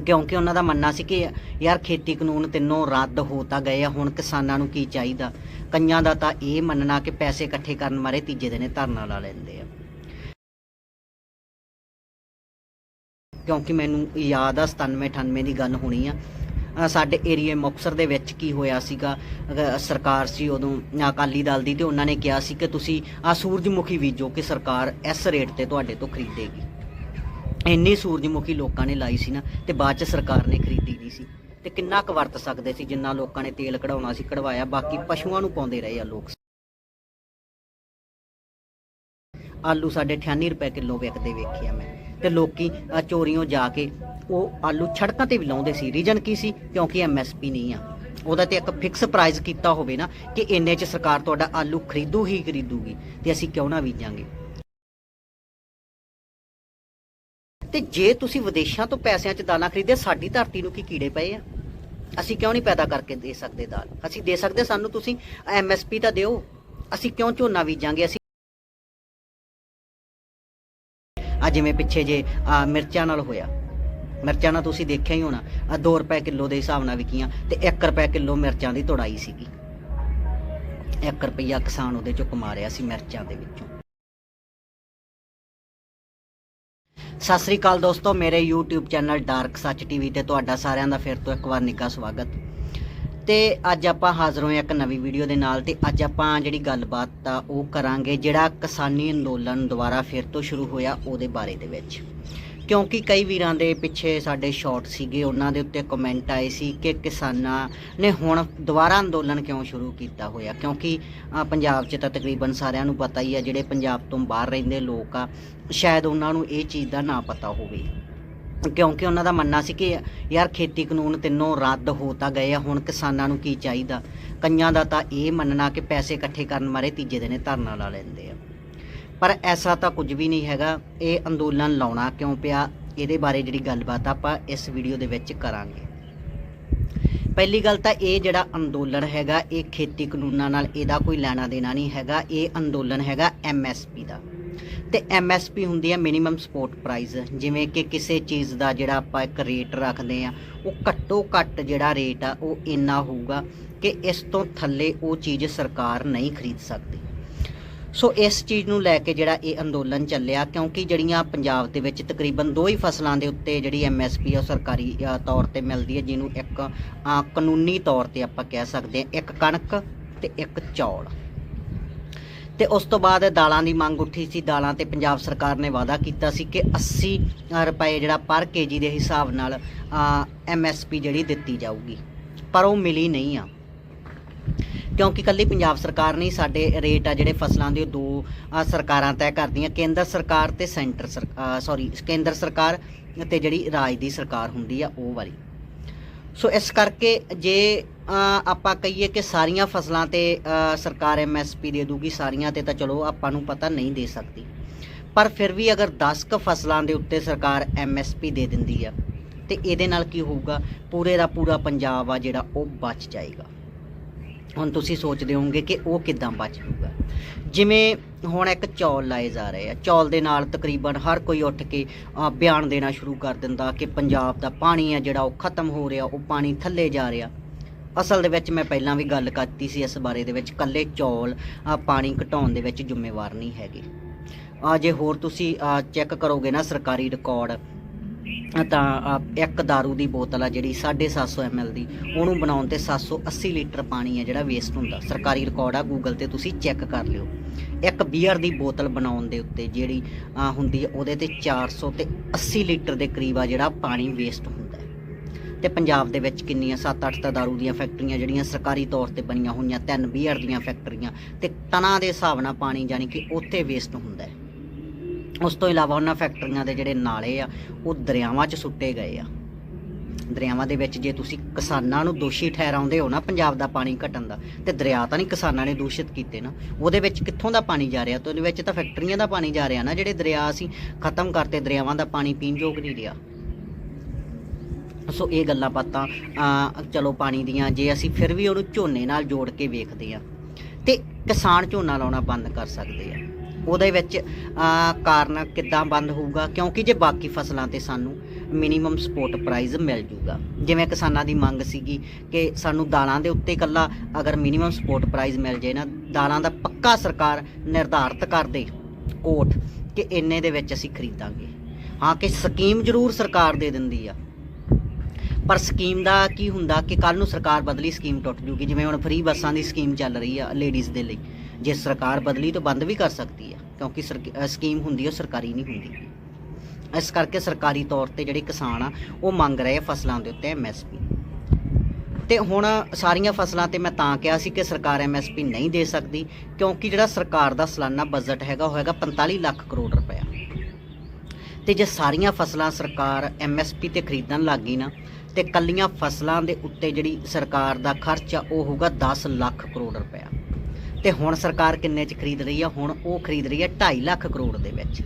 ਕਿਉਂਕਿ ਉਹਨਾਂ ਦਾ ਮੰਨਣਾ ਸੀ ਕਿ ਯਾਰ ਖੇਤੀ ਕਾਨੂੰਨ ਤਿੰਨੋਂ ਰੱਦ ਹੋ ਤਾਂ ਗਏ ਆ, ਹੁਣ ਕਿਸਾਨਾਂ ਨੂੰ ਕੀ ਚਾਹੀਦਾ? ਕਈਆਂ ਦਾ ਤਾਂ ਇਹ ਮੰਨਣਾ ਕਿ ਪੈਸੇ ਇਕੱਠੇ ਕਰਨ ਮਾਰੇ ਤੀਜੇ ਦਿਨੇ ਧਰਨਾ ਲਾ ਲੈਂਦੇ ਆ। ਕਿਉਂਕਿ ਮੈਨੂੰ ਯਾਦ ਆ 97 98 ਦੀ ਗੱਲ ਹੋਣੀ ਆ। ਸਾਡੇ ਏਰੀਏ ਮੁਕਤਸਰ ਦੇ ਵਿੱਚ ਕੀ ਹੋਇਆ ਸੀਗਾ? ਸਰਕਾਰ ਸੀ ਉਦੋਂ, ਅਕਾਲੀ ਦਲ ਦੀ ਤੇ ਉਹਨਾਂ ਨੇ ਕਿਹਾ ਸੀ ਕਿ ਤੁਸੀਂ ਆ ਸੂਰਜਮੁਖੀ ਬੀਜੋ ਕਿ ਸਰਕਾਰ ਇਸ ਰੇਟ ਤੇ ਤੁਹਾਡੇ ਤੋਂ ਖਰੀਦੇਗੀ। ਇੰਨੀ ਸੂਰਜਮੁਖੀ ਲੋਕਾਂ ਨੇ ਲਾਈ ਸੀ ਨਾ ਤੇ ਬਾਅਦ ਚ ਸਰਕਾਰ ਨੇ ਖਰੀਦੀ ਨਹੀਂ ਸੀ। ਤੇ ਕਿੰਨਾ ਕੁ ਵਰਤ ਸਕਦੇ ਸੀ ਜਿੰਨਾ ਲੋਕਾਂ ਨੇ ਤੇਲ ਕਢਾਉਣਾ ਸੀ ਕਢਵਾਇਆ ਬਾਕੀ ਪਸ਼ੂਆਂ ਨੂੰ ਪਾਉਂਦੇ ਰਹੇ ਆ ਲੋਕ। ਆਲੂ ਸਾਡੇ 98 ਰੁਪਏ ਕਿਲੋ ਵਿਕਦੇ ਵੇਖਿਆ ਮੈਂ। ਤੇ ਲੋਕੀ ਅ, ਜਾ ਕੇ ਉਹ ਆਲੂ ਛੜਕਾਂ ਤੇ ਵੀ ਲਾਉਂਦੇ ਸੀ। ਰੀਜਨ ਕੀ ਸੀ? ਕਿਉਂਕਿ ਐਮਐਸਪੀ ਨਹੀਂ ਆ। ਉਹਦਾ ਤੇ ਇੱਕ ਫਿਕਸ ਪ੍ਰਾਈਸ ਕੀਤਾ ਹੋਵੇ ਨਾ ਕਿ ਇੰਨੇ ਚ ਸਰਕਾਰ ਤੁਹਾਡਾ ਆਲੂ ਖਰੀਦੂ ਹੀ ਖਰੀਦੂਗੀ ਤੇ ਅਸੀਂ ਕਿਉਂ ਨਾ ਬੀਜਾਂਗੇ? ਤੇ ਜੇ ਤੁਸੀਂ ਵਿਦੇਸ਼ਾਂ ਤੋਂ ਪੈਸਿਆਂ 'ਚ ਦਾਲਾਂ ਖਰੀਦੇ ਸਾਡੀ ਧਰਤੀ ਨੂੰ ਕੀ ਕੀੜੇ ਪਏ ਆ? ਅਸੀਂ ਕਿਉਂ ਨਹੀਂ ਪੈਦਾ ਕਰਕੇ ਦੇ ਸਕਦੇ ਦਾਲ ਅਸੀਂ ਦੇ ਸਕਦੇ, ਸਾਨੂੰ ਤੁਸੀਂ ਐਮਐਸਪੀ ਤਾਂ ਦਿਓ। ਅਸੀਂ ਕਿਉਂ ਝੋਨਾ ਬੀਜਾਂਗੇ? ਅਸੀਂ ਆ ਜਿਵੇਂ ਪਿੱਛੇ ਜੇ, ਆ ਮਿਰਚਾਂ ਨਾਲ ਹੋਇਆ। ਮਿਰਚਾਂ ਨਾਲ ਤੁਸੀਂ ਦੇਖਿਆ ਹੀ ਹੋਣਾ। ਆ 2 ਰੁਪਏ ਕਿਲੋ ਦੇ ਹਿਸਾਬ ਨਾਲ ਵਿਕੀਆਂ ਤੇ 1 ਰੁਪਏ ਕਿਲੋ ਮਿਰਚਾਂ ਦੀ ਤੋੜਾਈ ਸੀਗੀ। 1 ਰੁਪਈਆ ਕਿਸਾਨ ਉਹਦੇ ਚੋਂ ਕਮਾ ਰਿਹਾ ਸੀ ਮਿਰਚਾਂ ਦੇ ਵਿੱਚੋਂ। ਸਤਿ ਸ੍ਰੀ ਅਕਾਲ ਦੋਸਤੋ, ਮੇਰੇ YouTube channel dark Sach TV ਤੇ ਤੁਹਾਡਾ ਸਾਰਿਆਂ ਦਾ ਫਿਰ ਤੋਂ ਇੱਕ ਵਾਰ ਨਿੱਘਾ ਸਵਾਗਤ। ਤੇ ਅੱਜ ਆਪਾਂ ਹਾਜ਼ਰ ਹੋਏ ਹਾਂ ਇੱਕ ਨਵੀਂ ਵੀਡੀਓ ਦੇ ਨਾਲ ਤੇ ਅੱਜ ਆਪਾਂ ਜਿਹੜੀ ਗੱਲਬਾਤ ਆ ਉਹ ਕਰਾਂਗੇ ਜਿਹੜਾ ਕਿਸਾਨੀ ਅੰਦੋਲਨ ਦੁਬਾਰਾ ਫਿਰ ਤੋਂ ਸ਼ੁਰੂ ਹੋਇਆ ਉਹਦੇ ਬਾਰੇ ਦੇ ਵਿੱਚ। ਕਿਉਂਕਿ ਕਈ ਵੀਰਾਂ ਦੇ ਪਿੱਛੇ ਸਾਡੇ ਸ਼ਾਰਟ ਸੀਗੇ, ਉਹਨਾਂ ਦੇ ਉੱਤੇ ਕਮੈਂਟ ਆਏ ਸੀ ਕਿ ਕਿਸਾਨਾਂ ਨੇ ਹੁਣ ਦੁਬਾਰਾ ਅੰਦੋਲਨ ਕਿਉਂ ਸ਼ੁਰੂ ਕੀਤਾ ਹੋਇਆ? ਕਿਉਂਕਿ ਪੰਜਾਬ 'ਚ ਤਾਂ ਤਕਰੀਬਨ ਸਾਰਿਆਂ ਨੂੰ ਪਤਾ ਹੀ ਆ, ਜਿਹੜੇ ਪੰਜਾਬ ਤੋਂ ਬਾਹਰ ਰਹਿੰਦੇ ਲੋਕ ਆ, ਸ਼ਾਇਦ ਉਹਨਾਂ ਨੂੰ ਇਹ ਚੀਜ਼ ਦਾ ਨਾ ਪਤਾ ਹੋਵੇ। ਕਿਉਂਕਿ ਉਹਨਾਂ ਦਾ ਮੰਨਣਾ ਸੀ ਕਿ, ਯਾਰ ਖੇਤੀ ਕਾਨੂੰਨ ਤਿੰਨੋਂ ਰੱਦ ਹੋ ਤਾਂ ਗਏ ਆ, ਹੁਣ ਕਿਸਾਨਾਂ ਨੂੰ ਕੀ ਚਾਹੀਦਾ? ਕਈਆਂ ਦਾ ਤਾਂ ਇਹ ਮੰਨਣਾ ਕਿ ਪੈਸੇ ਇਕੱਠੇ ਕਰਨ ਮਾਰੇ ਤੀਜੇ ਦਿਨੇ ਧਰਨਾ ਲਾ ਲੈਂਦੇ ਆ। ਪਰ ਐਸਾ ਤਾਂ ਕੁਝ ਵੀ ਨਹੀਂ ਹੈਗਾ। ਇਹ ਅੰਦੋਲਨ ਲਾਉਣਾ ਕਿਉਂ ਪਿਆ? ਇਹਦੇ ਬਾਰੇ ਜਿਹੜੀ ਗੱਲਬਾਤ ਆਪਾਂ ਇਸ ਵੀਡੀਓ ਦੇ ਵਿੱਚ ਕਰਾਂਗੇ। ਪਹਿਲੀ ਗੱਲ ਤਾਂ ਇਹ ਜਿਹੜਾ ਅੰਦੋਲਨ ਹੈਗਾ, ਇਹ ਖੇਤੀ ਕਾਨੂੰਨਾਂ ਨਾਲ ਇਹਦਾ ਕੋਈ ਲੈਣਾ ਦੇਣਾ ਨਹੀਂ ਹੈਗਾ। ਇਹ ਅੰਦੋਲਨ ਹੈਗਾ ਐਮਐਸਪੀ ਦਾ। ਤੇ ਐਮਐਸਪੀ ਹੁੰਦੀ ਹੈ ਮਿਨੀਮਮ ਸਪੋਰਟ ਪ੍ਰਾਈਸ ਜਿਵੇਂ ਕਿ ਕਿਸੇ ਚੀਜ਼ ਦਾ ਜਿਹੜਾ ਆਪਾਂ ਇੱਕ ਰੇਟ ਰੱਖਦੇ ਆ ਉਹ ਘੱਟੋ ਘੱਟ ਜਿਹੜਾ ਰੇਟ ਆ, ਉਹ ਇੰਨਾ ਹੋਊਗਾ ਕਿ ਇਸ ਤੋਂ ਥੱਲੇ ਉਹ ਚੀਜ਼ ਸਰਕਾਰ ਨਹੀਂ ਖਰੀਦ ਸਕਦੀ। ਸੋ ਇਸ ਚੀਜ਼ ਨੂੰ ਲੈ ਕੇ ਜਿਹੜਾ ਇਹ ਅੰਦੋਲਨ ਚੱਲਿਆ, ਕਿਉਂਕਿ ਜਿਹੜੀਆਂ ਪੰਜਾਬ ਦੇ ਵਿੱਚ ਤਕਰੀਬਨ ਦੋ ਹੀ ਫਸਲਾਂ ਦੇ ਉੱਤੇ ਜਿਹੜੀ ਐਮਐਸਪੀ ਆ, ਉਹ ਸਰਕਾਰੀ ਤੌਰ ਤੇ ਮਿਲਦੀ ਹੈ, ਜਿਹਨੂੰ ਇੱਕ ਕਾਨੂੰਨੀ ਤੌਰ ਤੇ ਆਪਾਂ ਕਹਿ ਸਕਦੇ ਹਾਂ, ਇੱਕ ਕਣਕ ਤੇ ਇੱਕ ਚੌਲ। ਤੇ ਉਸ ਤੋਂ ਬਾਅਦ ਦਾਲਾਂ ਦੀ ਮੰਗ ਉੱਠੀ ਸੀ। ਦਾਲਾਂ ਤੇ ਪੰਜਾਬ ਸਰਕਾਰ ਨੇ ਵਾਅਦਾ ਕੀਤਾ ਸੀ ਕਿ 80 ਰੁਪਏ ਜਿਹੜਾ ਪਰ ਕੇਜੀ ਦੇ ਹਿਸਾਬ ਨਾਲ ਐਮਐਸਪੀ ਜਿਹੜੀ ਦਿੱਤੀ ਜਾਊਗੀ। ਪਰ ਉਹ ਮਿਲੀ ਨਹੀਂ ਆ। ਕਿਉਂਕਿ ਕੱਲੀ ਪੰਜਾਬ ਸਰਕਾਰ ਨਹੀਂ ਸਾਡੇ ਰੇਟ ਆ ਜਿਹੜੇ ਫਸਲਾਂ ਦੇ ਉਹ ਦੋ ਸਰਕਾਰਾਂ ਤੈਅ ਕਰਦੀਆਂ। ਕੇਂਦਰ ਸਰਕਾਰ ਤੇ ਸੈਂਟਰ ਸੌਰੀ ਕੇਂਦਰ ਸਰਕਾਰ ਤੇ ਜਿਹੜੀ ਰਾਜ ਦੀ ਸਰਕਾਰ ਹੁੰਦੀ ਆ ਉਹ ਵਾਲੀ। ਸੋ ਇਸ ਕਰਕੇ ਜੇ ਆਪਾਂ ਕਹੀਏ ਕਿ ਸਾਰੀਆਂ ਫਸਲਾਂ ਤੇ ਅ, ਸਰਕਾਰ ਐਮਐਸਪੀ ਦੇ ਦੂਗੀ ਸਾਰੀਆਂ ਤੇ ਤਾਂ ਚਲੋ ਆਪਾਂ ਨੂੰ ਪਤਾ ਨਹੀਂ ਦੇ ਸਕਦੀ। ਪਰ ਫਿਰ ਵੀ ਅਗਰ 10 ਕ ਫਸਲਾਂ ਦੇ ਉੱਤੇ ਸਰਕਾਰ ਐਮਐਸਪੀ ਦੇ ਦਿੰਦੀ ਆ ਤੇ ਇਹਦੇ ਨਾਲ ਕੀ ਹੋਊਗਾ? ਪੂਰੇ ਦਾ ਪੂਰਾ ਪੰਜਾਬ ਆ ਜਿਹੜਾ ਉਹ ਬਚ ਜਾਏਗਾ। ਹੁਣ ਤੁਸੀਂ ਸੋਚਦੇ ਹੋਵੋਗੇ ਕਿ ਉਹ ਕਿੱਦਾਂ ਬਚ ਜੂਗਾ ਜਿਵੇਂ ਹੁਣ ਇੱਕ ਚੌਲ ਲਾਏ ਜਾ ਰਹੇ ਆ, ਚੌਲ ਦੇ ਨਾਲ ਤਕਰੀਬਨ ਹਰ ਕੋਈ ਉੱਠ ਕੇ ਬਿਆਨ ਦੇਣਾ ਸ਼ੁਰੂ ਕਰ ਦਿੰਦਾ ਕਿ ਪੰਜਾਬ ਦਾ ਪਾਣੀ ਆ ਜਿਹੜਾ ਉਹ ਖਤਮ ਹੋ ਰਿਹਾ, ਉਹ ਪਾਣੀ ਥੱਲੇ ਜਾ ਰਿਹਾ। ਅਸਲ ਦੇ ਵਿੱਚ ਮੈਂ ਪਹਿਲਾਂ ਵੀ ਗੱਲ ਕਰਤੀ ਸੀ ਇਸ ਬਾਰੇ ਦੇ ਵਿੱਚ ਕੱਲੇ ਚੌਲ ਪਾਣੀ ਘਟਾਉਣ ਦੇ ਵਿੱਚ ਜ਼ਿੰਮੇਵਾਰ ਨਹੀਂ ਹੈਗੇ। ਆ ਜੇ ਹੋਰ ਤੁਸੀਂ ਚੈੱਕ ਕਰੋਗੇ ਨਾ ਸਰਕਾਰੀ ਰਿਕਾਰਡ ਤਾਂ ਇੱਕ दारू ਦੀ ਬੋਤਲ ਆ ਜਿਹੜੀ 750 ml ਦੀ, ਉਹਨੂੰ ਬਣਾਉਣ ਤੇ 780 ਲੀਟਰ ਪਾਣੀ ਆ ਜਿਹੜਾ ਵੇਸਟ ਹੁੰਦਾ। ਸਰਕਾਰੀ ਰਿਕਾਰਡ ਆ ਗੂਗਲ ਤੇ ਤੁਸੀਂ ਚੈੱਕ ਕਰ ਲਿਓ। ਇੱਕ ਬੀਅਰ ਦੀ ਬੋਤਲ ਬਣਾਉਣ ਦੇ ਉੱਤੇ ਜਿਹੜੀ ਹੁੰਦੀ ਆ, ਉਹਦੇ ਤੇ 400 ਤੇ 80 ਲੀਟਰ ਦੇ ਕਰੀਬ ਆ ਜਿਹੜਾ ਪਾਣੀ ਵੇਸਟ ਹੁੰਦਾ ਹੈ। ਤੇ ਪੰਜਾਬ ਦੇ ਵਿੱਚ ਕਿੰਨੀਆਂ 7-8 ਤਾਂ ਦਾਰੂ ਦੀਆਂ ਫੈਕਟਰੀਆਂ ਜਿਹੜੀਆਂ ਸਰਕਾਰੀ ਤੌਰ ਤੇ ਬਣੀਆਂ ਹੋਈਆਂ, ਤਿੰਨ ਬੀਅਰ ਦੀਆਂ ਫੈਕਟਰੀਆਂ, ਤੇ ਟਨਾਂ ਦੇ ਹਿਸਾਬ ਨਾਲ ਪਾਣੀ ਜਾਨੀ ਕਿ ਉੱਥੇ ਵੇਸਟ ਹੁੰਦਾ ਉਸ ਤੋਂ ਇਲਾਵਾ ਉਹਨਾਂ ਫੈਕਟਰੀਆਂ ਦੇ ਜਿਹੜੇ ਨਾਲੇ ਆ, ਉਹ ਦਰਿਆਵਾਂ 'ਚ ਸੁੱਟੇ ਗਏ ਆ। ਦਰਿਆਵਾਂ ਦੇ ਵਿੱਚ ਜੇ ਤੁਸੀਂ ਕਿਸਾਨਾਂ ਨੂੰ ਦੋਸ਼ੀ ਠਹਿਰਾਉਂਦੇ ਹੋ ਨਾ ਪੰਜਾਬ ਦਾ ਪਾਣੀ ਘਟਣ ਦਾ, ਤੇ ਦਰਿਆ ਤਾਂ ਨਹੀਂ ਕਿਸਾਨਾਂ ਨੇ ਦੂਸ਼ਿਤ ਕੀਤੇ ਨਾ। ਉਹਦੇ ਵਿੱਚ ਕਿੱਥੋਂ ਦਾ ਪਾਣੀ ਜਾ ਰਿਹਾ? ਤੇ ਉਹਦੇ ਵਿੱਚ ਤਾਂ ਫੈਕਟਰੀਆਂ ਦਾ ਪਾਣੀ ਜਾ ਰਿਹਾ ਨਾ, ਜਿਹੜੇ ਦਰਿਆ ਅਸੀਂ ਖਤਮ ਕਰਤੇ, ਦਰਿਆਵਾਂ ਦਾ ਪਾਣੀ ਪੀਣ ਯੋਗ ਨਹੀਂ ਰਿਹਾ। ਸੋ ਇਹ ਗੱਲਾਂ ਬਾਤਾਂ ਚਲੋ ਪਾਣੀ ਦੀਆਂ, ਜੇ ਅਸੀਂ ਫਿਰ ਵੀ ਉਹਨੂੰ ਝੋਨੇ ਨਾਲ ਜੋੜ ਕੇ ਵੇਖਦੇ ਆ, ਤੇ ਕਿਸਾਨ ਝੋਨਾ ਲਾਉਣਾ ਬੰਦ ਕਰ ਸਕਦੇ ਆ। ਉਹਦੇ ਵਿੱਚ ਕਾਰਨ ਕਿੱਦਾਂ ਬੰਦ ਹੋਊਗਾ? ਕਿਉਂਕਿ ਜੇ ਬਾਕੀ ਫਸਲਾਂ ਤੇ ਸਾਨੂੰ ਮਿਨੀਮਮ ਸਪੋਰਟ ਪ੍ਰਾਈਸ ਮਿਲ ਜੂਗਾ। ਜਿਵੇਂ ਕਿਸਾਨਾਂ ਦੀ ਮੰਗ ਸੀਗੀ ਕਿ ਸਾਨੂੰ ਦਾਲਾਂ ਦੇ ਉੱਤੇ ਇਕੱਲਾ ਅਗਰ ਮਿਨੀਮਮ ਸਪੋਰਟ ਪ੍ਰਾਈਸ ਮਿਲ ਜੇ ਨਾ, ਦਾਲਾਂ ਦਾ ਪੱਕਾ ਸਰਕਾਰ ਨਿਰਧਾਰਤ ਕਰ ਦੇ ਕੋਟ ਕਿ ਇੰਨੇ ਦੇ ਵਿੱਚ ਅਸੀਂ ਖਰੀਦਾਂਗੇ। ਹਾਂ, ਕਿ ਸਕੀਮ ਜ਼ਰੂਰ ਸਰਕਾਰ ਦੇ ਦਿੰਦੀ ਆ। ਪਰ ਸਕੀਮ ਦਾ ਕੀ ਹੁੰਦਾ ਕਿ ਕੱਲ ਨੂੰ ਸਰਕਾਰ ਬਦਲੀ ਸਕੀਮ ਟੁੱਟ ਜੂਗੀ। ਜਿਵੇਂ ਹੁਣ ਫ੍ਰੀ ਬੱਸਾਂ ਦੀ ਸਕੀਮ ਚੱਲ ਰਹੀ ਆ ਲੇਡੀਜ਼ ਦੇ ਲਈ। ਜੇ ਸਰਕਾਰ ਬਦਲੀ ਤਾਂ ਬੰਦ ਵੀ ਕਰ ਸਕਦੀ ਆ, ਕਿਉਂਕਿ ਸਰਕ- ਸਕੀਮ ਹੁੰਦੀ ਉਹ ਸਰਕਾਰੀ ਨਹੀਂ ਹੁੰਦੀ। ਇਸ ਕਰਕੇ ਸਰਕਾਰੀ ਤੌਰ ਤੇ ਜਿਹੜੇ ਕਿਸਾਨ ਆ, ਉਹ ਮੰਗ ਰਹੇ ਆ ਫਸਲਾਂ ਦੇ ਉੱਤੇ ਐਮਐਸਪੀ ਤੇ ਹੁਣ ਸਾਰੀਆਂ ਫਸਲਾਂ ਤੇ ਮੈਂ ਤਾਂ ਕਿਹਾ ਸੀ ਕਿ ਸਰਕਾਰ ਐਮਐਸਪੀ ਨਹੀਂ ਦੇ ਸਕਦੀ, ਕਿਉਂਕਿ ਜਿਹੜਾ ਸਰਕਾਰ ਦਾ ਸਾਲਾਨਾ ਬਜਟ ਹੈਗਾ, ਉਹ ਹੈਗਾ 45 ਲੱਖ ਕਰੋੜ ਰੁਪਇਆ। ਤੇ ਜੇ ਸਾਰੀਆਂ ਫਸਲਾਂ ਸਰਕਾਰ ਐਮਐਸਪੀ ਤੇ ਖਰੀਦਣ ਲੱਗ ਗਈ ਨਾ, ਤੇ ਕੱਲੀਆਂ ਫਸਲਾਂ ਦੇ ਉੱਤੇ ਜਿਹੜੀ ਸਰਕਾਰ ਦਾ ਖਰਚ ਆ, ਉਹ ਹੋਊਗਾ 10 ਲੱਖ ਕਰੋੜ ਰੁਪਇਆ। ਤੇ ਹੁਣ ਸਰਕਾਰ ਕਿੰਨੇ ਚ ਖਰੀਦ ਰਹੀ ਆ? ਹੁਣ ਉਹ ਖਰੀਦ ਰਹੀ ਆ 2.5 ਲੱਖ ਕਰੋੜ ਦੇ ਵਿੱਚ।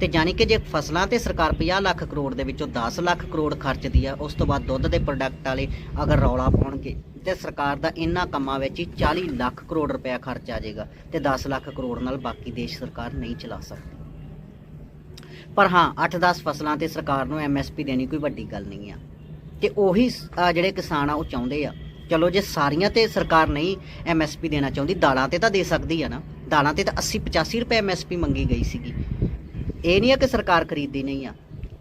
ਤੇ ਜਾਨੀ ਕਿ ਜੇ ਫਸਲਾਂ ਤੇ ਸਰਕਾਰ 50 ਲੱਖ ਕਰੋੜ ਦੇ ਵਿੱਚੋਂ 10 ਲੱਖ ਕਰੋੜ ਖਰਚਦੀ ਆ, ਉਸ ਤੋਂ ਬਾਅਦ ਦੁੱਧ ਦੇ ਪ੍ਰੋਡਕਟ ਵਾਲੇ ਅਗਰ ਰੌਲਾ ਪਾਉਣਗੇ, ਤੇ ਸਰਕਾਰ ਦਾ ਇਹਨਾਂ ਕੰਮਾਂ ਵਿੱਚ ਹੀ 40 ਲੱਖ ਕਰੋੜ ਰੁਪਇਆ ਖਰਚ ਆ ਜਾਏਗਾ ਤੇ 10 ਲੱਖ ਕਰੋੜ ਨਾਲ ਬਾਕੀ ਦੇਸ਼ ਸਰਕਾਰ ਨਹੀਂ ਚਲਾ ਸਕਦੀ। ਪਰ ਹਾਂ 8-10 ਫਸਲਾਂ ਤੇ ਸਰਕਾਰ ਨੂੰ ਐਮਐਸਪੀ ਦੇਣੀ ਕੋਈ ਵੱਡੀ ਗੱਲ ਨਹੀਂ ਆ। ਤੇ ਉਹੀ ਜਿਹੜੇ ਕਿਸਾਨ ਆ, ਉਹ ਚਾਹੁੰਦੇ ਆ ਚਲੋ ਜੇ ਸਾਰੀਆਂ ਤੇ ਸਰਕਾਰ ਨਹੀਂ ਐਮਐਸਪੀ ਦੇਣਾ ਚਾਹੁੰਦੀ, ਦਾਲਾਂ ਤੇ ਤਾਂ ਦੇ ਸਕਦੀ ਆ ਨਾ। ਦਾਲਾਂ ਤੇ ਤਾਂ 80-85 ਰੁਪਏ ਐਮਐਸਪੀ ਮੰਗੀ ਗਈ ਸੀਗੀ। ਇਹ ਨਹੀਂ ਆ ਕਿ ਸਰਕਾਰ ਖਰੀਦਦੀ ਨਹੀਂ ਆ।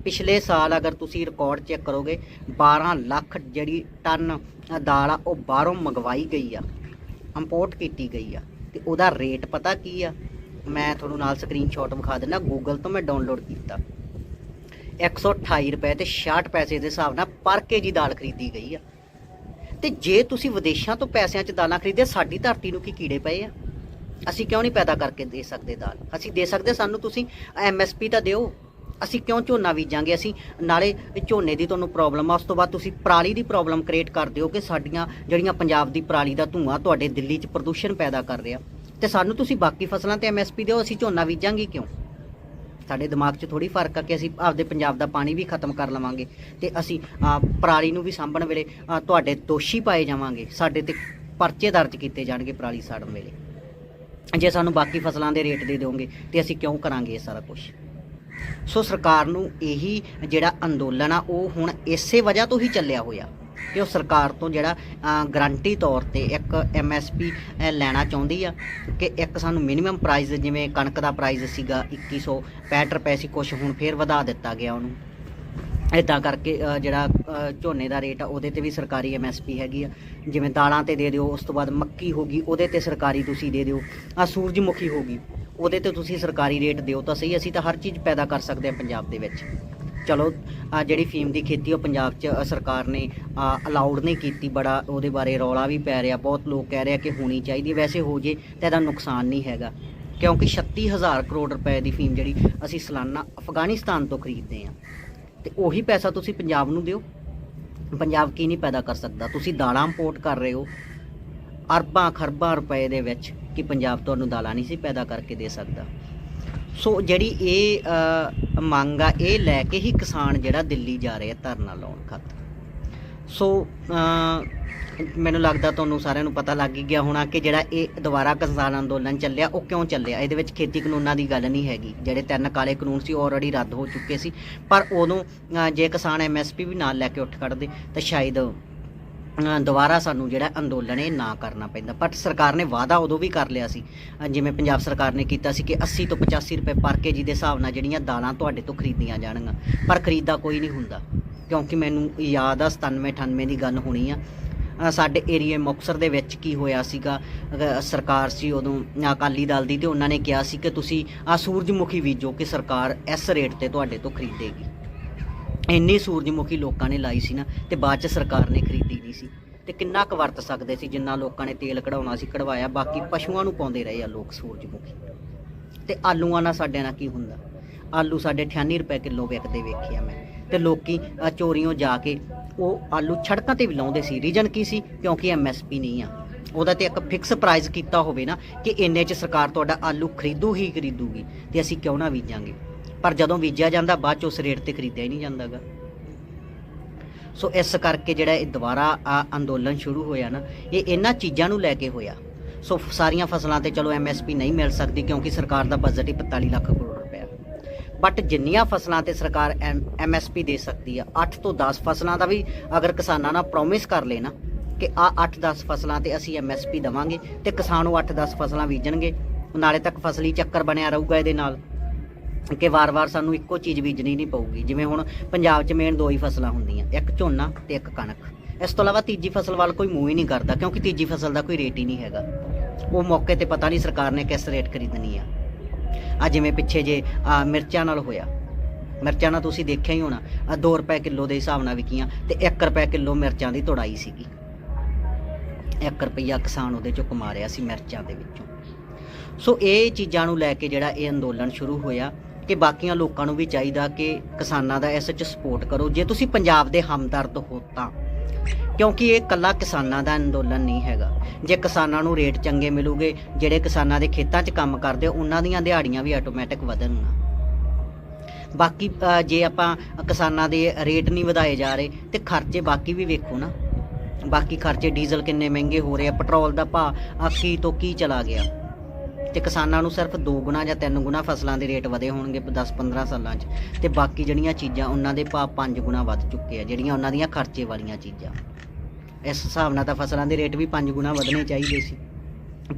ਪਿਛਲੇ ਸਾਲ ਅਗਰ ਤੁਸੀਂ ਰਿਕਾਰਡ ਚੈੱਕ ਕਰੋਗੇ 12 ਲੱਖ ਜਿਹੜੀ ਟਨ ਦਾਲ ਆ, ਉਹ ਬਾਹਰੋਂ ਮੰਗਵਾਈ ਗਈ ਆ। ਇੰਪੋਰਟ ਕੀਤੀ ਗਈ ਆ। ਤੇ ਉਹਦਾ ਰੇਟ ਪਤਾ ਕੀ ਆ? ਮੈਂ ਤੁਹਾਨੂੰ ਨਾਲ ਸਕਰੀਨਸ਼ਾਟ ਵਿਖਾ ਦਿੰਦਾ ਗੂਗਲ ਤੋਂ ਮੈਂ ਡਾਊਨਲੋਡ ਕੀਤਾ। 128 ਰੁਪਏ ਤੇ 66 ਪੈਸੇ ਦੇ ਹਿਸਾਬ ਨਾਲ ਪਰ ਕੇਜੀ ਦਾਲ ਖਰੀਦੀ ਗਈ ਆ। ਤੇ ਜੇ ਤੁਸੀਂ ਵਿਦੇਸ਼ਾਂ ਤੋਂ ਪੈਸਿਆਂ 'ਚ ਦਾਲਾਂ ਖਰੀਦੇ ਸਾਡੀ ਧਰਤੀ ਨੂੰ ਕੀ ਕੀੜੇ ਪਏ ਆ? ਅਸੀਂ ਕਿਉਂ ਨਹੀਂ ਪੈਦਾ ਕਰਕੇ ਦੇ ਸਕਦੇ ਦਾਲ? ਅਸੀਂ ਦੇ ਸਕਦੇ, ਸਾਨੂੰ ਤੁਸੀਂ ਐਮਐਸਪੀ ਤਾਂ ਦਿਓ। ਅਸੀਂ ਕਿਉਂ ਝੋਨਾ ਬੀਜਾਂਗੇ? ਅਸੀਂ ਨਾਲੇ ਝੋਨੇ ਦੀ ਤੁਹਾਨੂੰ ਪ੍ਰੋਬਲਮ ਆ, ਉਸ ਤੋਂ ਬਾਅਦ ਤੁਸੀਂ ਪਰਾਲੀ ਦੀ ਪ੍ਰੋਬਲਮ ਕ੍ਰੀਏਟ ਕਰ ਦਿਓ ਕਿ ਸਾਡੀਆਂ ਜਿਹੜੀਆਂ ਪੰਜਾਬ ਦੀ ਪਰਾਲੀ ਦਾ ਧੂਆਂ ਤੁਹਾਡੇ ਦਿੱਲੀ 'ਚ ਪ੍ਰਦੂਸ਼ਣ ਪੈਦਾ ਕਰ ਰਿਹਾ। ਤੇ ਸਾਨੂੰ ਤੁਸੀਂ ਬਾਕੀ ਫਸਲਾਂ ਤੇ ਐਮਐਸਪੀ ਦਿਓ, ਅਸੀਂ ਝੋਨਾ ਬੀਜਾਂਗੇ ਕਿਉਂ? ਸਾਡੇ ਦਿਮਾਗ 'ਚ ਥੋੜੀ ਫ਼ਰਕ ਆ ਕਿ ਅਸੀਂ ਆਪਦੇ ਪੰਜਾਬ ਦਾ ਪਾਣੀ ਵੀ ਖਤਮ ਕਰ ਲਵਾਂਗੇ ਤੇ ਅਸੀਂ ਪਰਾਲੀ ਨੂੰ ਵੀ ਸਾਂਭਣ ਵੇਲੇ ਤੁਹਾਡੇ ਦੋਸ਼ੀ ਪਾਏ ਜਾਵਾਂਗੇ। ਸਾਡੇ ਤੇ ਪਰਚੇ ਦਰਜ ਕੀਤੇ ਜਾਣਗੇ ਪਰਾਲੀ ਸਾੜਨ ਵੇਲੇ। ਜੇ ਸਾਨੂੰ ਬਾਕੀ ਫਸਲਾਂ ਦੇ ਰੇਟ ਦੇ ਦਿਓਗੇ, ਤੇ ਅਸੀਂ ਕਿਉਂ ਕਰਾਂਗੇ ਇਹ ਸਾਰਾ ਕੁਝ ਸੋ ਸਰਕਾਰ ਨੂੰ ਇਹੀ ਜਿਹੜਾ ਅੰਦੋਲਨ ਆ, ਉਹ ਹੁਣ ਇਸੇ ਵਜ੍ਹਾ ਤੋਂ ਹੀ ਚੱਲਿਆ ਹੋਇਆ। ਕਿ ਉਹ ਸਰਕਾਰ ਤੋਂ ਜਿਹੜਾ ਗਰੰਟੀ ਤੌਰ ਤੇ ਇੱਕ ਐਮਐਸਪੀ ਲੈਣਾ ਚਾਹੁੰਦੀ ਆ ਕਿ ਇੱਕ ਸਾਨੂੰ ਮਿਨੀਮਮ ਪ੍ਰਾਈਸ ਜਿਵੇਂ ਕਣਕ ਦਾ ਪ੍ਰਾਈਸ ਸੀਗਾ 2165 ਰੁਪਏ ਸੀ ਕੁਝ ਹੁਣ ਫੇਰ ਵਧਾ ਦਿੱਤਾ ਗਿਆ ਉਹਨੂੰ। ਇਦਾਂ ਕਰਕੇ ਜਿਹੜਾ ਝੋਨੇ ਦਾ ਰੇਟ ਆ, ਉਹਦੇ ਤੇ ਵੀ ਸਰਕਾਰੀ ਐਮਐਸਪੀ ਹੈਗੀ ਆ। ਜਿਵੇਂ ਦਾਲਾਂ ਤੇ ਦੇ ਦਿਓ, ਉਸ ਤੋਂ ਬਾਅਦ ਮੱਕੀ ਹੋ ਗਈ, ਉਹਦੇ ਤੇ ਸਰਕਾਰੀ ਤੁਸੀਂ ਦੇ ਦਿਓ। ਆ ਸੂਰਜਮੁਖੀ ਹੋ ਗਈ, ਉਹਦੇ ਤੇ ਤੁਸੀਂ ਸਰਕਾਰੀ ਰੇਟ ਦਿਓ ਤਾਂ ਸਹੀ, ਅਸੀਂ ਤਾਂ ਹਰ ਚੀਜ਼ ਪੈਦਾ ਕਰ ਸਕਦੇ ਹਾਂ ਪੰਜਾਬ ਦੇ ਵਿੱਚ। ਚਲੋ ਜਿਹੜੀ ਫੀਮ ਦੀ ਖੇਤੀ ਉਹ ਪੰਜਾਬ 'ਚ ਸਰਕਾਰ ਨੇ ਅਲਾਉਡ ਨਹੀਂ ਕੀਤੀ, ਬੜਾ ਉਹਦੇ ਬਾਰੇ ਰੌਲਾ ਵੀ ਪੈ ਰਿਹਾ, ਬਹੁਤ ਲੋਕ ਕਹਿ ਰਹੇ ਆ ਕਿ ਹੋਣੀ ਚਾਹੀਦੀ ਹੈ। ਵੈਸੇ ਹੋ ਜੇ ਤਾਂ ਇਹਦਾ ਨੁਕਸਾਨ ਨਹੀਂ ਹੈਗਾ, ਕਿਉਂਕਿ 36000 ਕਰੋੜ ਰੁਪਏ ਦੀ ਫੀਮ ਜਿਹੜੀ ਅਸੀਂ ਸਾਲਾਨਾ ਅਫਗਾਨਿਸਤਾਨ ਤੋਂ ਖਰੀਦਦੇ ਹਾਂ, ਤੇ ਉਹੀ ਪੈਸਾ ਤੁਸੀਂ ਪੰਜਾਬ ਨੂੰ ਦਿਓ। ਪੰਜਾਬ ਕੀ ਨਹੀਂ ਪੈਦਾ ਕਰ ਸਕਦਾ? ਤੁਸੀਂ ਦਾਲਾਂ ਇੰਪੋਰਟ ਕਰ ਰਹੇ ਹੋ, ਅਰਬਾਂ ਖਰਬਾਂ ਰੁਪਏ ਦੇ ਵਿੱਚ, ਕਿ ਪੰਜਾਬ ਤੁਹਾਨੂੰ ਦਾਲਾਂ ਨਹੀਂ ਸੀ ਪੈਦਾ ਕਰਕੇ ਦੇ ਸਕਦਾ। ਸੋ ਜਿਹੜੀ ਇਹ ਮੰਗ ਆ, ਇਹ ਲੈ ਕੇ ਹੀ ਕਿਸਾਨ ਜਿਹੜਾ ਦਿੱਲੀ ਜਾ ਰਹੇ ਆ ਧਰਨਾ ਲਾਉਣ ਖਾਤਰ। ਸੋ ਮੈਨੂੰ ਲੱਗਦਾ ਤੁਹਾਨੂੰ ਸਾਰਿਆਂ ਨੂੰ ਪਤਾ ਲੱਗ ਹੀ ਗਿਆ ਹੋਣਾ ਕਿ ਜਿਹੜਾ ਇਹ ਦੁਬਾਰਾ ਕਿਸਾਨ ਅੰਦੋਲਨ ਚੱਲਿਆ, ਉਹ ਕਿਉਂ ਚੱਲਿਆ? ਇਹਦੇ ਵਿੱਚ ਖੇਤੀ ਕਾਨੂੰਨਾਂ ਦੀ ਗੱਲ ਨਹੀਂ ਹੈਗੀ। ਜਿਹੜੇ ਤਿੰਨ ਕਾਲੇ ਕਾਨੂੰਨ ਸੀ, ਉਹ ਆਲਰੇਡੀ ਰੱਦ ਹੋ ਚੁੱਕੇ ਸੀ। ਪਰ ਉਦੋਂ ਜੇ ਕਿਸਾਨ ਐਮਐਸਪੀ ਵੀ ਨਾਲ ਲੈ ਕੇ ਉੱਠ ਖੜਦੇ ਤਾਂ ਸ਼ਾਇਦ ਦੁਬਾਰਾ ਸਾਨੂੰ ਜਿਹੜਾ ਅੰਦੋਲਨ ਇਹ ਨਾ ਕਰਨਾ ਪੈਂਦਾ। ਪਰ ਸਰਕਾਰ ਨੇ ਵਾਅਦਾ ਉਦੋਂ ਵੀ ਕਰ ਲਿਆ ਸੀ ਜਿਵੇਂ ਪੰਜਾਬ ਸਰਕਾਰ ਨੇ ਕੀਤਾ ਸੀ ਕਿ 80 ਤੋਂ 85 ਰੁਪਏ ਪਰ ਕੇਜੀ ਦੇ ਹਿਸਾਬ ਨਾਲ ਜਿਹੜੀਆਂ ਦਾਲਾਂ ਤੁਹਾਡੇ ਤੋਂ ਖਰੀਦੀਆਂ ਜਾਣਗੀਆਂ। ਪਰ ਖਰੀਦਾ ਕੋਈ ਨਹੀਂ ਹੁੰਦਾ, ਕਿਉਂਕਿ ਮੈਨੂੰ ਯਾਦ ਆ 97 98 ਦੀ ਗੱਲ ਹੋਣੀ ਆ। ਸਾਡੇ ਏਰੀਏ ਮੁਕਤਸਰ ਦੇ ਵਿੱਚ ਕੀ ਹੋਇਆ ਸੀਗਾ ਸਰਕਾਰ ਸੀ ਉਦੋਂ ਅਕਾਲੀ ਦਲ ਦੀ ਤੇ ਉਹਨਾਂ ਨੇ ਕਿਹਾ ਸੀ ਕਿ ਤੁਸੀਂ ਆ ਸੂਰਜਮੁਖੀ ਬੀਜੋ ਕਿ ਸਰਕਾਰ ਇਸ ਰੇਟ ਤੇ ਤੁਹਾਡੇ ਤੋਂ ਖਰੀਦੇਗੀ। ਇੰਨੀ ਸੂਰਜਮੁਖੀ ਲੋਕਾਂ ਨੇ ਲਾਈ ਸੀ ਨਾ, ਤੇ ਬਾਅਦ ਚ ਸਰਕਾਰ ਨੇ ਖਰੀਦੀ। ਨਹੀਂ ਸੀ ਤੇ ਕਿੰਨਾ ਕੁ ਵਰਤ ਸਕਦੇ ਸੀ ਜਿੰਨਾ ਲੋਕਾਂ ਨੇ ਤੇਲ ਕਢਾਉਣਾ ਸੀ ਕਢਵਾਇਆ ਬਾਕੀ ਪਸ਼ੂਆਂ ਨੂੰ ਪਾਉਂਦੇ ਰਹੇ ਆ ਲੋਕ ਸੂਰਜਮੁਖੀ। ਤੇ ਆਲੂਆਂ ਨਾਲ ਸਾਡੇ ਨਾਲ ਕੀ ਹੁੰਦਾ? ਆਲੂ ਸਾਡੇ 98 ਰੁਪਏ ਕਿਲੋ ਵਿਕਦੇ ਵੇਖਿਆ ਮੈਂ। ਤੇ ਲੋਕੀ ਅ, ਜਾ ਕੇ ਉਹ ਆਲੂ ਛੜਕਾਂ ਤੇ ਵੀ ਲਾਉਂਦੇ ਸੀ। ਰੀਜਨ ਕੀ ਸੀ? ਕਿਉਂਕਿ ਐਮਐਸਪੀ ਨਹੀਂ ਆ। ਉਹਦਾ ਤੇ ਇੱਕ ਫਿਕਸ ਪ੍ਰਾਈਸ ਕੀਤਾ ਹੋਵੇ ਨਾ ਕਿ ਇੰਨੇ ਚ ਸਰਕਾਰ ਤੁਹਾਡਾ ਆਲੂ ਖਰੀਦੂ ਹੀ ਖਰੀਦੂਗੀ ਤੇ ਅਸੀਂ ਕਿਉਂ ਨਾ ਬੀਜਾਂਗੇ? ਪਰ ਜਦੋਂ ਬੀਜਿਆ ਜਾਂਦਾ ਬਾਅਦ ਚ ਉਸ ਰੇਟ ਤੇ ਖਰੀਦਿਆ ਹੀ ਨਹੀਂ ਜਾਂਦਾਗਾ। ਸੋ ਇਸ ਕਰਕੇ ਜਿਹੜਾ ਇਹ ਦੁਬਾਰਾ ਆ ਅੰਦੋਲਨ ਸ਼ੁਰੂ ਹੋਇਆ ਨਾ, ਇਹ ਇਹਨਾਂ ਚੀਜ਼ਾਂ ਨੂੰ ਲੈ ਕੇ ਹੋਇਆ। ਸੋ ਸਾਰੀਆਂ ਫਸਲਾਂ ਤੇ ਚਲੋ ਐਮਐਸਪੀ ਨਹੀਂ ਮਿਲ ਸਕਦੀ ਕਿਉਂਕਿ ਸਰਕਾਰ ਦਾ ਬਜਟ ਹੀ 45 ਲੱਖ ਕਰੋੜ ਰੁਪਇਆ ਬਟ ਜਿੰਨੀਆਂ ਫਸਲਾਂ ਤੇ ਸਰਕਾਰ ਐਮਐਸਪੀ ਦੇ ਸਕਦੀ ਆ 8 ਤੋਂ 10 ਫਸਲਾਂ ਦਾ ਵੀ ਅਗਰ ਕਿਸਾਨਾਂ ਨਾਲ ਪ੍ਰੋਮਿਸ ਕਰ ਲੇ ਨਾ ਕਿ ਆ 8-10 ਫਸਲਾਂ ਤੇ ਅਸੀਂ ਐਮਐਸਪੀ ਦਵਾਂਗੇ ਤੇ ਕਿਸਾਨ ਉਹ 8-10 ਫਸਲਾਂ ਬੀਜਣਗੇ, ਨਾਲੇ ਤੱਕ ਫਸਲੀ ਚੱਕਰ ਬਣਿਆ ਰਹੂਗਾ ਇਹਦੇ ਨਾਲ। ਕਿ ਵਾਰ-ਵਾਰ ਸਾਨੂੰ ਇੱਕੋ ਚੀਜ਼ ਬੀਜਣੀ ਨਹੀਂ ਪਊਗੀ। ਜਿਵੇਂ ਹੁਣ ਪੰਜਾਬ 'ਚ ਮੇਨ ਦੋ ਹੀ ਫਸਲਾਂ ਹੁੰਦੀਆਂ, ਇੱਕ ਝੋਨਾ ਤੇ ਇੱਕ ਕਣਕ। ਇਸ ਤੋਂ ਇਲਾਵਾ ਤੀਜੀ ਫਸਲ ਵੱਲ ਕੋਈ ਮੂੰਹ ਹੀ ਨਹੀਂ ਕਰਦਾ, ਕਿਉਂਕਿ ਤੀਜੀ ਫਸਲ ਦਾ ਕੋਈ ਰੇਟ ਹੀ ਨਹੀਂ ਹੈਗਾ। ਉਹ ਮੌਕੇ ਤੇ ਪਤਾ ਨਹੀਂ ਸਰਕਾਰ ਨੇ ਕਿਸ ਰੇਟ ਖਰੀਦਣੀ ਆ। ਆ ਜਿਵੇਂ ਪਿੱਛੇ ਜੇ, ਆ ਮਿਰਚਾਂ ਨਾਲ ਹੋਇਆ। ਮਿਰਚਾਂ ਨਾਲ ਤੁਸੀਂ ਦੇਖਿਆ ਹੀ ਹੋਣਾ, ਆ 2 ਰੁਪਏ ਕਿਲੋ ਦੇ ਹਿਸਾਬ ਨਾਲ ਵਿਕੀਆਂ ਤੇ 1 ਰੁਪਏ ਕਿਲੋ ਮਿਰਚਾਂ ਦੀ ਤੋੜਾਈ ਸੀਗੀ। 1 ਰੁਪਈਆ ਕਿਸਾਨ ਉਹਦੇ ਚੋਂ ਕਮਾ ਰਿਹਾ ਸੀ ਮਿਰਚਾਂ ਦੇ ਵਿੱਚੋਂ। ਸੋ ਇਹ ਚੀਜ਼ਾਂ ਨੂੰ ਲੈ ਕੇ ਜਿਹੜਾ ਇਹ ਅੰਦੋਲਨ ਸ਼ੁਰੂ ਹੋਇਆ ਕਿ ਬਾਕੀਆਂ ਲੋਕਾਂ ਨੂੰ ਵੀ ਚਾਹੀਦਾ ਕਿ ਕਿਸਾਨਾਂ ਦਾ ਇਸ 'ਚ ਸਪੋਰਟ ਕਰੋ। ਜੇ ਤੁਸੀਂ ਪੰਜਾਬ ਦੇ ਹਮਦਰਦ ਹੋ ਤਾਂ। ਕਿਉਂਕਿ ਇਹ ਕੱਲਾ ਕਿਸਾਨਾਂ ਦਾ ਅੰਦੋਲਨ ਨਹੀਂ ਹੈਗਾ। ਜੇ ਕਿਸਾਨਾਂ ਨੂੰ ਰੇਟ ਚੰਗੇ ਮਿਲੂਗੇ, ਜਿਹੜੇ ਕਿਸਾਨਾਂ ਦੇ ਖੇਤਾਂ 'ਚ ਕੰਮ ਕਰਦੇ, ਉਹਨਾਂ ਦੀਆਂ ਦਿਹਾੜੀਆਂ ਵੀ ਆਟੋਮੈਟਿਕ ਵਧਣਗੀਆਂ। ਬਾਕੀ ਜੇ ਆਪਾਂ ਕਿਸਾਨਾਂ ਦੇ ਰੇਟ ਨਹੀਂ ਵਧਾਏ ਜਾ ਰਹੇ, ਤੇ ਖਰਚੇ ਬਾਕੀ ਵੀ ਵੇਖੋ ਨਾ। ਬਾਕੀ ਖਰਚੇ ਡੀਜ਼ਲ ਕਿੰਨੇ ਮਹਿੰਗੇ ਹੋ ਰਹੇ ਆ, ਪੈਟਰੋਲ ਦਾ ਭਾਅ ਕੀ ਤੋਂ ਕੀ ਚਲਾ ਗਿਆ। ਤੇ ਕਿਸਾਨਾਂ ਨੂੰ ਸਿਰਫ 2 ਗੁਣਾ ਜਾਂ 3 ਗੁਣਾ ਫਸਲਾਂ ਦੇ ਰੇਟ ਵਧੇ ਹੋਣਗੇ 10-15 ਸਾਲਾਂ 'ਚ। ਤੇ ਬਾਕੀ ਜਿਹੜੀਆਂ ਚੀਜ਼ਾਂ, ਉਹਨਾਂ ਦੇ ਭਾਅ 5 ਗੁਣਾ ਵੱਧ ਚੁੱਕੇ ਆ, ਜਿਹੜੀਆਂ ਉਹਨਾਂ ਦੀਆਂ ਖਰਚੇ ਵਾਲੀਆਂ ਚੀਜ਼ਾਂ। ਇਸ ਹਿਸਾਬ ਨਾਲ ਤਾਂ ਫਸਲਾਂ ਦੇ ਰੇਟ ਵੀ 5 ਗੁਣਾ ਵਧਣੇ ਚਾਹੀਦੇ ਸੀ।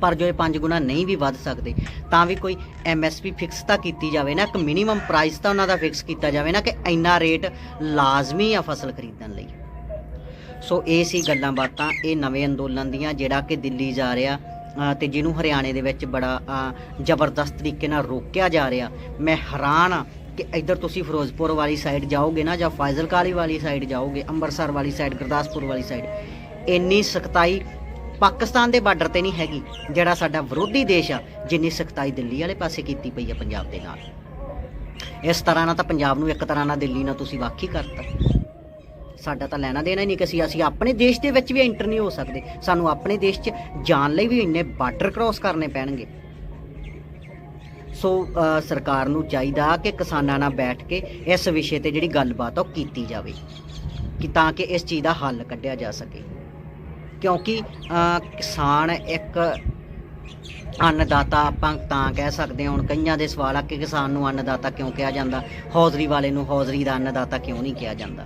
ਪਰ ਜੋ ਇਹ 5 ਗੁਣਾ ਨਹੀਂ ਵੀ ਵੱਧ ਸਕਦੇ, ਤਾਂ ਵੀ ਕੋਈ ਐਮਐਸਪੀ ਫਿਕਸ ਤਾਂ ਕੀਤੀ ਜਾਵੇ ਨਾ, ਇੱਕ ਮਿਨੀਮਮ ਪ੍ਰਾਈਸ ਤਾਂ ਉਹਨਾਂ ਦਾ ਫਿਕਸ ਕੀਤਾ ਜਾਵੇ ਨਾ ਕਿ ਇੰਨਾ ਰੇਟ ਲਾਜ਼ਮੀ ਆ ਫਸਲ ਖਰੀਦਣ ਲਈ। ਸੋ ਇਹ ਸੀ ਗੱਲਾਂ ਬਾਤਾਂ, ਇਹ ਨਵੇਂ ਅੰਦੋਲਨ ਦੀਆਂ, ਜਿਹੜਾ ਕਿ ਦਿੱਲੀ ਜਾ ਰਿਹਾ। ਤੇ ਜਿਹਨੂੰ ਹਰਿਆਣੇ ਦੇ ਵਿੱਚ ਬੜਾ ਜ਼ਬਰਦਸਤ ਤਰੀਕੇ ਨਾਲ ਰੋਕਿਆ ਜਾ ਰਿਹਾ। ਮੈਂ ਹੈਰਾਨ ਆ ਕਿ ਇੱਧਰ ਤੁਸੀਂ ਫਿਰੋਜ਼ਪੁਰ ਵਾਲੀ ਸਾਈਡ ਜਾਓਗੇ ਨਾ ਜਾਂ ਫਾਜ਼ਿਲਕਾਲੀ ਵਾਲੀ ਸਾਈਡ ਜਾਓਗੇ, ਅੰਮ੍ਰਿਤਸਰ ਵਾਲੀ ਸਾਈਡ ਗੁਰਦਾਸਪੁਰ ਵਾਲੀ ਸਾਈਡ ਇੰਨੀ ਸਖਤਾਈ ਪਾਕਿਸਤਾਨ ਦੇ ਬਾਰਡਰ ਤੇ ਨਹੀਂ ਹੈਗੀ, ਜਿਹੜਾ ਸਾਡਾ ਵਿਰੋਧੀ ਦੇਸ਼ ਆ, ਜਿੰਨੀ ਸਖਤਾਈ ਦਿੱਲੀ ਵਾਲੇ ਪਾਸੇ ਕੀਤੀ ਪਈ ਆ ਪੰਜਾਬ ਦੇ ਨਾਲ। ਇਸ ਤਰ੍ਹਾਂ ਨਾਲ ਤਾਂ ਪੰਜਾਬ ਨੂੰ ਇੱਕ ਤਰ੍ਹਾਂ ਨਾਲ ਦਿੱਲੀ ਨਾਲ ਤੁਸੀਂ ਵੱਖ ਕਰਤਾ। ਸਾਡਾ ਤਾਂ ਲੈਣਾ ਦੇਣਾ ਹੀ ਨਹੀਂ ਕਿ ਅਸੀਂ ਅਸੀਂ ਆਪਣੇ ਦੇਸ਼ ਦੇ ਵਿੱਚ ਵੀ ਐਂਟਰ ਨਹੀਂ ਹੋ ਸਕਦੇ। ਸਾਨੂੰ ਆਪਣੇ ਦੇਸ਼ 'ਚ ਜਾਣ ਲਈ ਵੀ ਇੰਨੇ ਬਾਰਡਰ ਕ੍ਰਾਸ ਕਰਨੇ ਪੈਣਗੇ। ਸੋ ਸਰਕਾਰ ਨੂੰ ਚਾਹੀਦਾ ਕਿ ਕਿਸਾਨਾਂ ਨਾਲ ਬੈਠ ਕੇ ਇਸ ਵਿਸ਼ੇ ਤੇ ਜਿਹੜੀ ਗੱਲਬਾਤ ਆ ਉਹ ਕੀਤੀ ਜਾਵੇ, ਕਿ ਤਾਂ ਕਿ ਇਸ ਚੀਜ਼ ਦਾ ਹੱਲ ਕੱਢਿਆ ਜਾ ਸਕੇ। ਕਿਉਂਕਿ ਕਿਸਾਨ ਇੱਕ ਅੰਨਦਾਤਾ ਆਪਾਂ ਤਾਂ ਕਹਿ ਸਕਦੇ ਹਾਂ, ਹੁਣ ਕਈਆਂ ਦੇ ਸਵਾਲ ਆ ਕਿ ਕਿਸਾਨ ਨੂੰ ਅੰਨਦਾਤਾ ਕਿਉਂ ਕਿਹਾ ਜਾਂਦਾ? ਹੌਜ਼ਰੀ ਵਾਲੇ ਨੂੰ ਹੌਜ਼ਰੀ ਦਾ ਅੰਨਦਾਤਾ ਕਿਉਂ ਨਹੀਂ ਕਿਹਾ ਜਾਂਦਾ?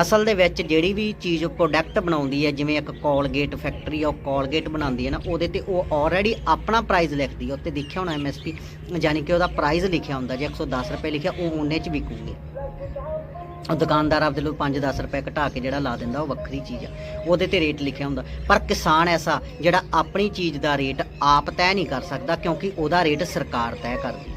ਅਸਲ ਦੇ ਵਿੱਚ ਜਿਹੜੀ ਵੀ ਚੀਜ਼ ਪ੍ਰੋਡਕਟ ਬਣਾਉਂਦੀ ਹੈ, ਜਿਵੇਂ ਇੱਕ ਕੋਲਗੇਟ ਫੈਕਟਰੀ ਆ, ਉਹ ਕੋਲਗੇਟ ਬਣਾਉਂਦੀ ਹੈ ਨਾ, ਉਹਦੇ ਤੇ ਉਹ ਆਲਰੇਡੀ ਆਪਣਾ ਪ੍ਰਾਈਸ ਲਿਖਦੀ ਹੈ। ਉੱਤੇ ਦੇਖਿਆ ਹੋਣਾ ਐਮਐਸਪੀ ਯਾਨੀ ਕਿ ਉਹਦਾ ਪ੍ਰਾਈਸ ਲਿਖਿਆ ਹੁੰਦਾ ਜੇ 110 ਰੁਪਏ ਲਿਖਿਆ, ਉਹ ਉਹਨੇ ਚ ਵਿਕੂਗੀ। ਉਹ ਦੁਕਾਨਦਾਰ ਆਪਦੇ ਲਈ 5-10 ਰੁਪਏ ਘਟਾ ਕੇ ਜਿਹੜਾ ਲਾ ਦਿੰਦਾ, ਉਹ ਵੱਖਰੀ ਚੀਜ਼ ਆ। ਉਹਦੇ ਤੇ ਰੇਟ ਲਿਖਿਆ ਹੁੰਦਾ। ਪਰ ਕਿਸਾਨ ਐਸਾ ਜਿਹੜਾ ਆਪਣੀ ਚੀਜ਼ ਦਾ ਰੇਟ ਆਪ ਤੈਅ ਨਹੀਂ ਕਰ ਸਕਦਾ, ਕਿਉਂਕਿ ਉਹਦਾ ਰੇਟ ਸਰਕਾਰ ਤੈਅ ਕਰਦੀ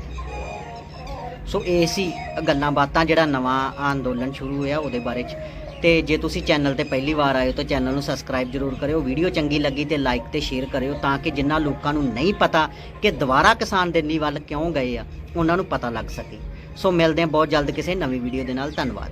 ਸੋ ਇਹ ਸੀ ਗੱਲਾਂ ਬਾਤਾਂ ਜਿਹੜਾ ਨਵਾਂ ਅੰਦੋਲਨ ਸ਼ੁਰੂ ਹੋਇਆ ਉਹਦੇ ਬਾਰੇ ਚ। ਤੇ ਜੇ ਤੁਸੀਂ ਚੈਨਲ ਤੇ ਪਹਿਲੀ ਵਾਰ ਆਏ ਹੋ ਤਾਂ ਚੈਨਲ ਨੂੰ ਸਬਸਕ੍ਰਾਈਬ ਜਰੂਰ ਕਰਿਓ, ਵੀਡੀਓ ਚੰਗੀ ਲੱਗੀ ਤੇ ਲਾਈਕ ਤੇ ਸ਼ੇਅਰ ਕਰਿਓ ਤਾਂ ਕਿ ਜਿਨ੍ਹਾਂ ਲੋਕਾਂ ਨੂੰ ਨਹੀਂ ਪਤਾ ਕਿ ਦੁਬਾਰਾ ਕਿਸਾਨ ਦਿੱਲੀ ਵੱਲ ਕਿਉਂ ਗਏ ਆ, ਉਹਨਾਂ ਨੂੰ ਪਤਾ ਲੱਗ ਸਕੇ। ਸੋ ਮਿਲਦੇ ਹਾਂ ਬਹੁਤ ਜਲਦ ਕਿਸੇ ਨਵੀਂ ਵੀਡੀਓ ਦੇ ਨਾਲ। ਧੰਨਵਾਦ।